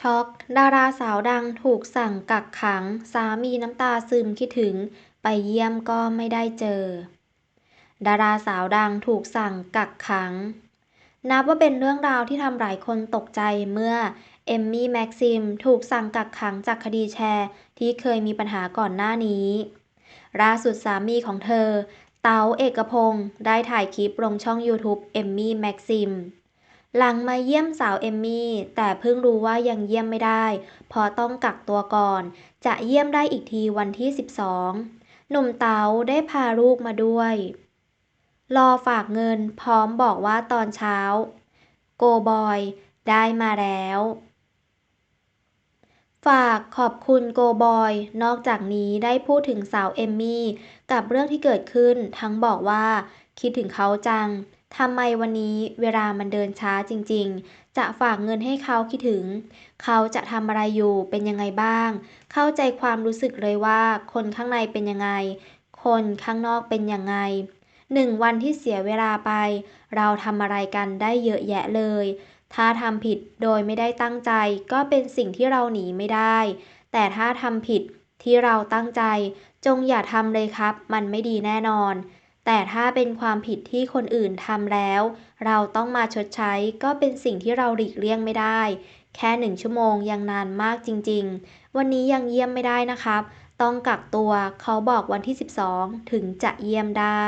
ช็อก ดาราสาวดังถูกสั่งกักขัง สามีน้ำตาซึมคิดถึง ไปเยี่ยมก็ไม่ได้เจอ ดาราสาวดังถูกสั่งกักขัง นับว่าเป็นเรื่องราวที่ทำหลายคนตกใจเมื่อเอมมี่แม็กซิมถูกสั่งกักขังจากคดีแชร์ที่เคยมีปัญหาก่อนหน้านี้ ล่าสุดสามีของเธอ เต๋าเอกพงศ์ได้ถ่ายคลิปลงช่อง YouTube เอมมี่แม็กซิม หลังมาเยี่ยมสาวเอมมี่ แต่เพิ่งรู้ว่ายังเยี่ยมไม่ได้ เพราะต้องกักตัวก่อน จะเยี่ยมได้อีกทีวันที่ 12 หนุ่มเต๋าได้พาลูกมาด้วย รอฝากเงินพร้อมบอกว่าตอนเช้า โกบอยได้มาแล้ว ฝากขอบคุณโกบอย นอกจากนี้ได้พูดถึงสาวเอมมี่ กับเรื่องที่เกิดขึ้นทั้งบอกว่า คิดถึงเขาจัง ทำไมวันนี้เวลามันเดินช้าจริงๆ จะฝากเงินให้เขาคิดถึง เขาจะทำอะไรอยู่เป็นยังไงบ้าง เข้าใจความรู้สึกเลยว่าคนข้างในเป็นยังไง คนข้างนอกเป็นยังไงหนึ่งวันที่เสียเวลาไป เราทำอะไรกันได้เยอะแยะเลย ถ้าทำผิดโดยไม่ได้ตั้งใจ ก็เป็นสิ่งที่เราหนีไม่ได้ แต่ถ้าทำผิดที่เราตั้งใจ จงอย่าทำเลยครับ มันไม่ดีแน่นอน แต่ถ้าเป็นความผิดที่คนอื่นทำแล้ว เราต้องมาชดใช้ก็เป็นสิ่งที่เราหลีกเลี่ยงไม่ได้ แค่หนึ่งชั่วโมงยังนานมากจริงๆ วันนี้ยังเยี่ยมไม่ได้นะครับ ต้องกักตัวเขาบอกวันที่ 12 ถึงจะเยี่ยมได้